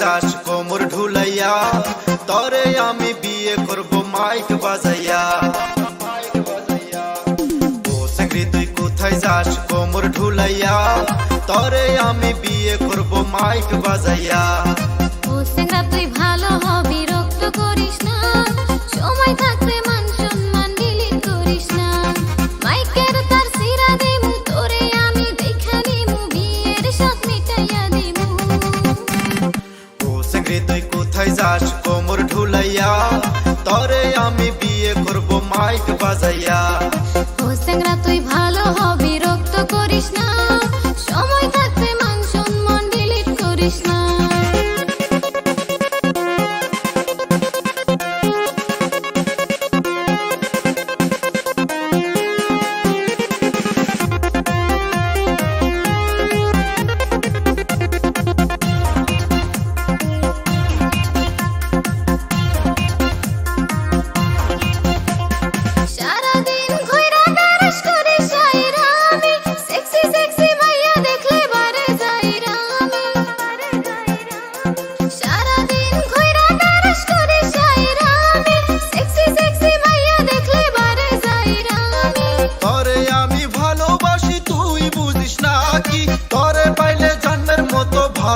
যাস কোমর ঢুলাইয়া, তরে আমি বিয়ে করব, মাইক বাজাইয়া। তুই কোথায় যাস কোমর ঢুলাইয়া, তরে আমি বিয়ে করব, মাইক বাজাইয়া। সেঙ্গরি তুই কোথায় যাস? কোমর ঢুলাইয়া তরে আমি বিয়ে করব মাইক বাজাইয়া।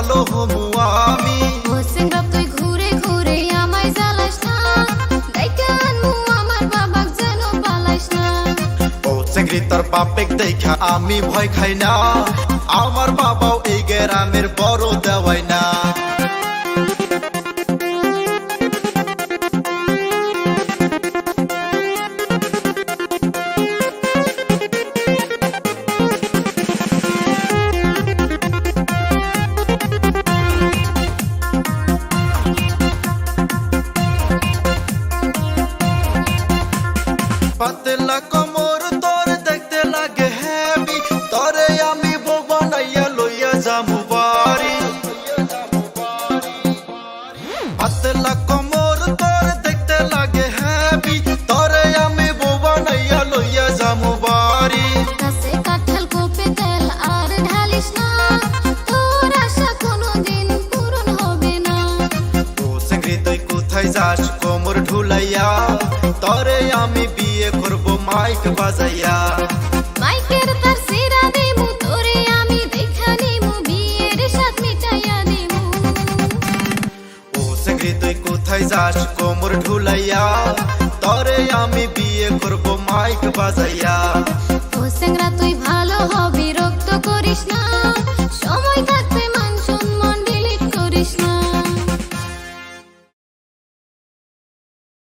ভালো হব আমি তুই ঘুরে ঘুরে আমায় জ্বালাস না। আমার বাবাক যেন পালাস না। ও চেংড়ি তোর বাপেক দেখা আমি ভয় খাই না। আমার বাবাও এই গ্রামের বড় দেওয়াই না। পাতলা কমর তোর দেখতে লাগে হেভি তরে আমি বানাইয়া লইয়া যামু। কোথায় যাস? কোমর ঢুলাইয়া তরে আমি বিয়ে করব মাইক বাজাইয়া। মাইকের তার সিরা দিমু তোরে আমি দেখা নিমু বিয়ের সাথ মিটাইয়া দিমু ও সেঙ্গরি তুই কোথায় যাস? কোমর ঢুলাইয়া তরে আমি বিয়ে করব মাইক বাজাইয়া।